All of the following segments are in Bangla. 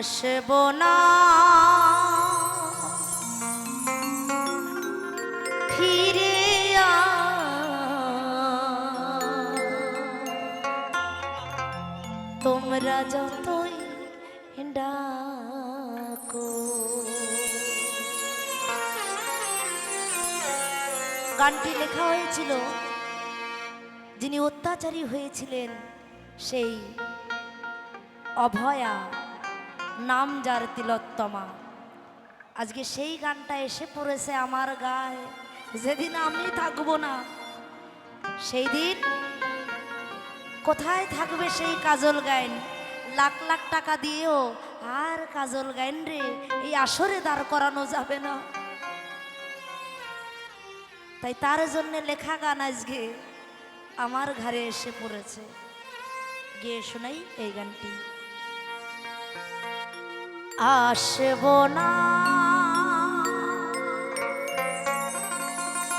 আসব না। ফিরে তোমরা যতই ডাকো। গানটি লেখা হয়েছিল যিনি অত্যাচারী হয়েছিলেন সেই অভয়া। নাম যার তিলোত্তমা। আজকে সেই গানটা এসে পড়েছে আমার গায়ে। যেদিন আমি থাকব না সেই দিন কোথায় থাকবে সেই কাজল গাইন? লাখ লাখ টাকা দিয়েও আর কাজল গাইন রে, এই আসরে দাঁড় করানো যাবে না। তাই তার জন্য লেখা গান আজকে আমার ঘরে এসে পড়েছে। গিয়ে শোনাই এই গানটি। আসব না।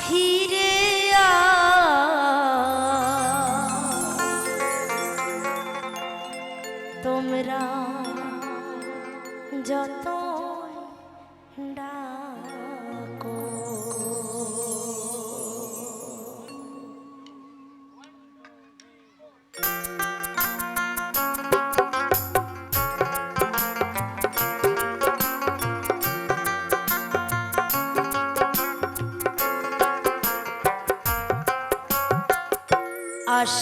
ফিরে তোমরা যত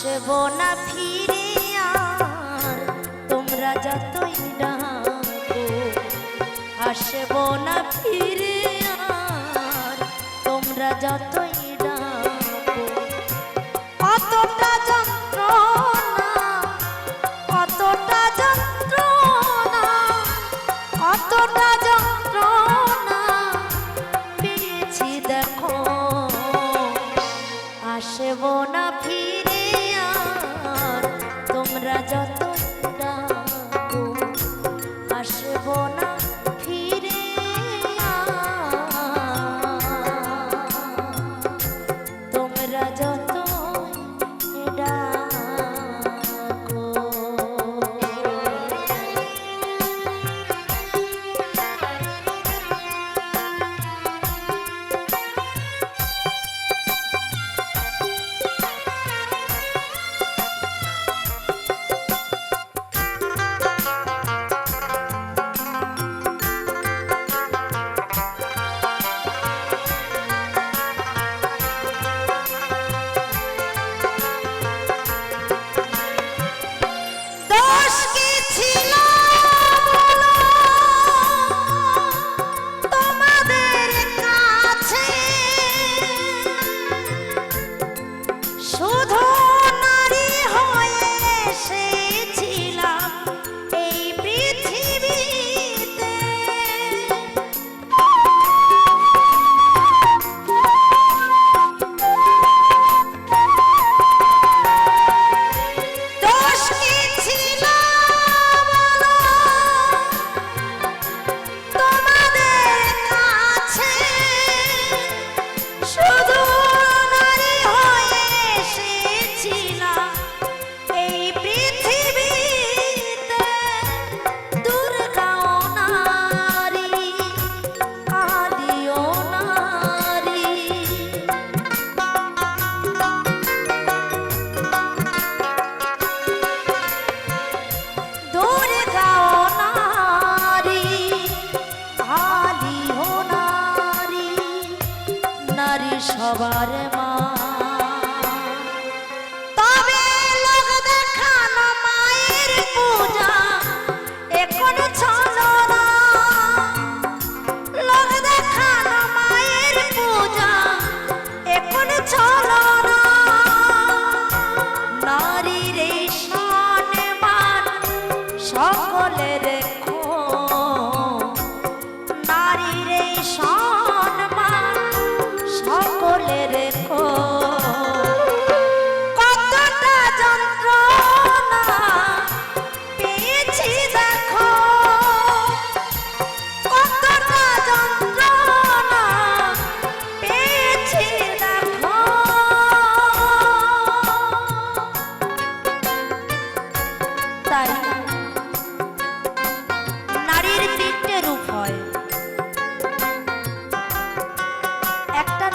আসব না ফিরে তোমরা যতই ডাকো আসব না ফিরে তোমরা যতই ডাকো কতটা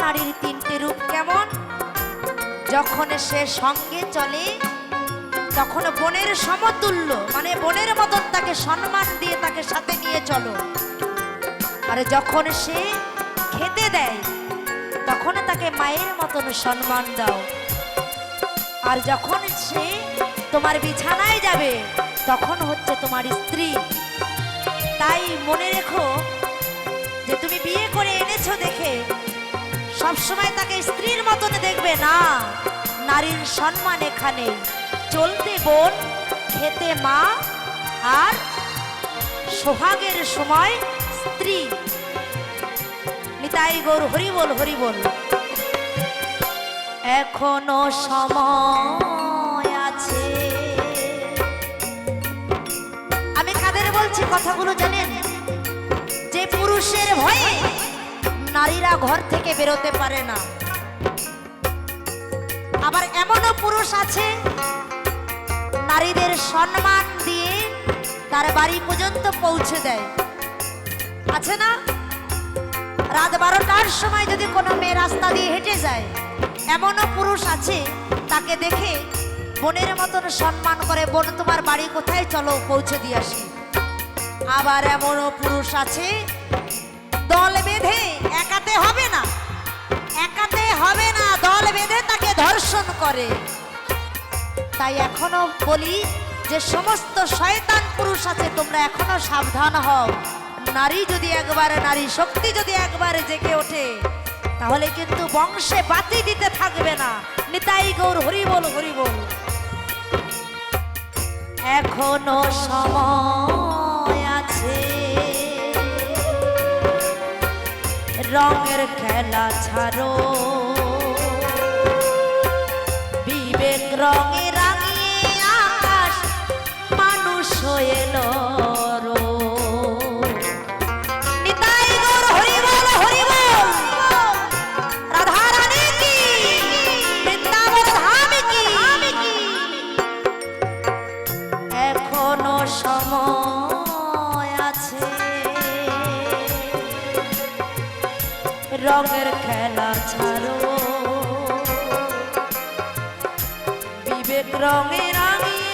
নারীর তিনটে রূপ কেমন? যখন সে সঙ্গে চলে, তখন বোনের সমতুল্য মানে বোনের মতন তাকে সম্মান দিয়ে তাকে সাথে নিয়ে চলো। আর যখন সে খেতে দেয়, তখন তাকে মায়ের মতন সম্মান দাও। আর যখন সে তোমার বিছানায় যাবে, তখন হচ্ছে তোমার স্ত্রী। তাই মনে রেখো যে তুমি বিয়ে করে এনেছো দেখে সবসময় তাকে স্ত্রীর মতন দেখবে না। নারীর সম্মান এখানে। চলতে বোন, খেতে মা, আর সোহাগের সময় স্ত্রী। নিতাই গোর, হরি বল হরি বল। এখনও সময় আছে। আমি কাদের বলছি কথাগুলো জানেন? যে পুরুষের ভয়ে নারীরা ঘর থেকে বেরোতে পারে না। আবার এমনও পুরুষ আছে, নারীদের সম্মান দিয়ে তার বাড়ি পর্যন্ত পৌঁছে দেয়। আছে না? রাত বারোটার সময় যদি কোনো মেয়ে রাস্তা দিয়ে হেঁটে যায়, এমনও পুরুষ আছে, তাকে দেখে বোনের মতন সম্মান করে, বোন, তোমার বাড়ি কোথায়? চলো পৌঁছে দিয়ে আসি। আবার এমনও পুরুষ আছে দল বেঁধে একাতে হবে না। একাতে হবে না, দল বেঁধে তাকে ধর্ষণ করে। তাই এখনও বলি যে সমস্ত শয়তান পুরুষ আছে, তোমরা এখনও সাবধান হও। নারী যদি একবারে, নারী শক্তি যদি একবারে জেগে ওঠে, তাহলে কিন্তু বংশে বাতি দিতে থাকবে না। নিতাই গৌর, হরি বল হরি বল। এখনও সময় রঙের খেলা ছাড়ো। বিবেক রঙে রঙের খেলা ছাড়ো। বিবেক রঙের রাঙিয়ে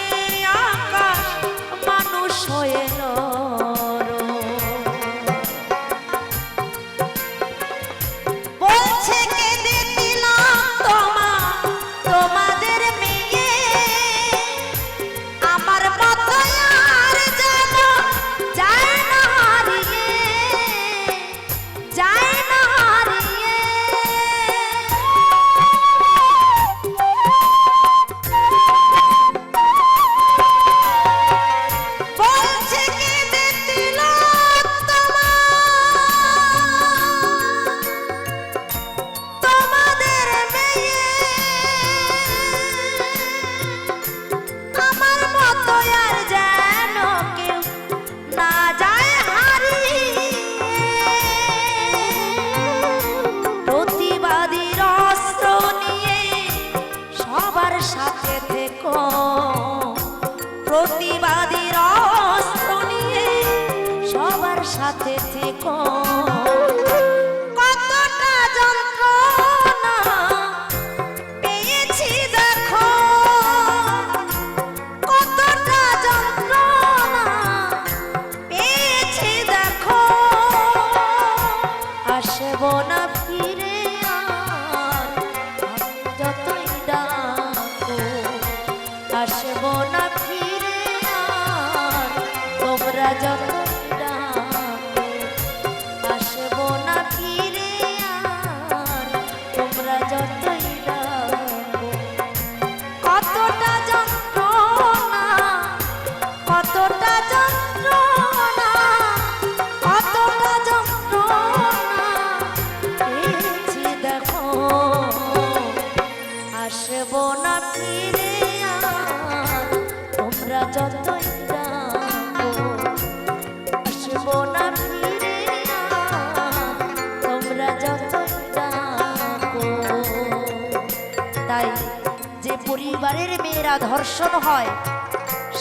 মেয়েরা ধর্ষণ হয়,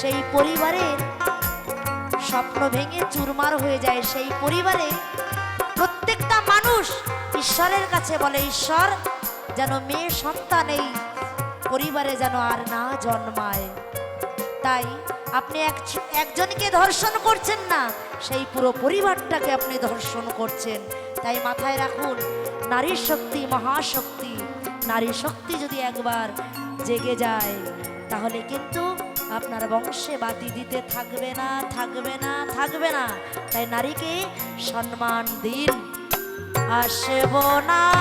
সেই পরিবারের স্বপ্ন ভেঙে চুরমার হয়ে যায়। সেই পরিবারে প্রত্যেকটা মানুষ মানুষ ঈশ্বরের কাছে বলে, ঈশ্বর, যেন মেয়ে সন্তান এই পরিবারে যেন আর না জন্মায়। তাই আপনি এক- একজনকে ধর্ষণ করছেন না, সেই পুরো পরিবারটাকে আপনি ধর্ষণ করছেন। তাই মাথায় রাখুন, নারীর শক্তি মহাশক্তি। নারী শক্তি যদি একবার জেগে যায়, তাহলে কিন্তু আপনার বংশে বাতি দিতে থাকবে না থাকবে না থাকবে না। তাই নারীকে সম্মান দিন আসব না